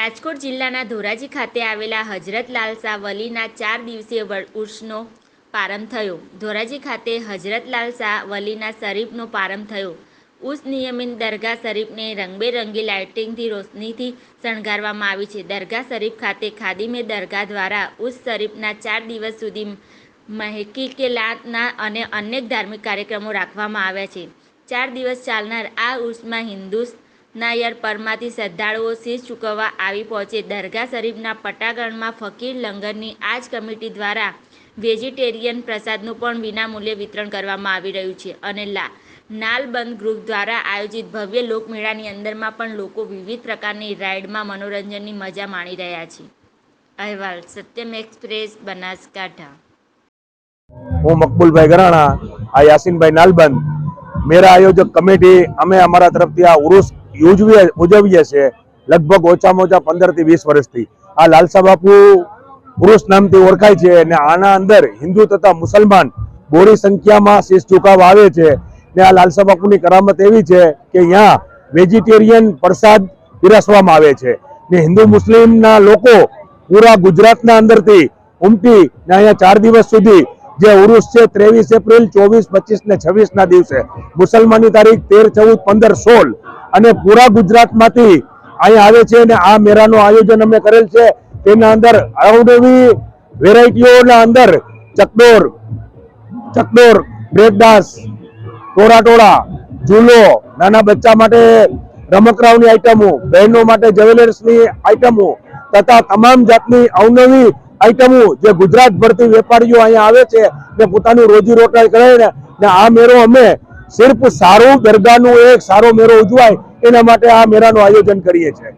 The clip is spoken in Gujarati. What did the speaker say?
રાજકોટ જિલ્લાના ધોરાજી ખાતે આવેલા હજરત લાલસા વલીના ચાર દિવસીય ઉર્સનો પ્રારંભ થયો. ધોરાજી ખાતે હજરત લાલસા વલીના શરીફનો પ્રારંભ થયો. ઉસ નિયમિત દરગાહ શરીફને રંગબેરંગી લાઇટિંગથી રોશનીથી શણગારવામાં આવી છે. દરગાહ શરીફ ખાતે ખાદીમે દરગાહ દ્વારા ઉસ શરીફના ચાર દિવસ સુધી મહેકી કે લાતના અને અનેક ધાર્મિક કાર્યક્રમો રાખવામાં આવ્યા છે. ચાર દિવસ ચાલનાર આ ઉર્સમાં હિન્દુ નાયર પરમાથી શ્રદ્ધાળુઓ શીશ ચૂકવવા આવી પહોંચે. દરગાહ શરીફના પટાગણમાં ફકીર લંગરની આજ કમિટી દ્વારા વેજીટેરિયન પ્રસાદનું પણ વિનામૂલ્યે વિતરણ કરવામાં આવી રહ્યું છે અને લા, નાલબંધ ગ્રુપ દ્વારા આયોજિત ભવ્ય લોકમેળાની અંદરમાં પણ લોકો વિવિધ પ્રકારની રાઇડમાં મનોરંજનની મજા માણી રહ્યા છે. અહેવાલ, સત્યમ એક્સપ્રેસ, બનાસકાંઠા. હું મકબુલભાઈ ગરાણા, આ યાસીનભાઈ નાલબંધ. મેરા આયોજક કમિટી, અમે અમારા તરફથી આ ઉરુસ ઉજવીએ ઉજવીએ છીએ લગભગ ઓછામાં ઓછા પંદરથી વીસ વર્ષથી. આ લાલસા બાપુ પુરુષ નામથી ઓળખાય છે અને આના અંદર હિન્દુ તથા મુસલમાન બોરી સંખ્યામાં શીશ ઝુકાવવા આવે છે ને આ લાલસા બાપુની કરામત એવી છે કે અહીંયા વેજીટેરિયન પ્રસાદ પીરસવામાં આવે છે. ને હિન્દુ મુસ્લિમના લોકો પૂરા ગુજરાતના અંદરથી ઉમટી ને અહીંયા ચાર દિવસ સુધી જે ઉરુસ છે ત્રેવીસ એપ્રિલ, ચોવીસ, પચીસ ને છવ્વીસ ના દિવસે. મુસલમાનની તારીખ તેર, ચૌદ, પંદર, સોળ અને પૂરા ગુજરાતમાંથી અહીંયા આવે છે અને આ મેળાનું આયોજન અમે કરેલ છે. તેના અંદર અવનવી વેરાયટીઓના અંદર ચકડોર ચકડોર બ્રેકડાન્સ ટોળા ટોળા ઝૂલો, નાના બચ્ચા માટે રમકડાઓની આઈટમો, બહેનો માટે જ્વેલર્સની આઈટમો તથા તમામ જાતની અવનવી આઈટમો જે ગુજરાત ભરતી વેપારીઓ અહીંયા આવે છે ને પોતાની રોટાઈ કરે ને આ મેળો અમે સિર્ફ સારું દરગાહનું એક સારો મેળો ઉજવાય એના માટે આ મેળાનું આયોજન કરીએ છીએ.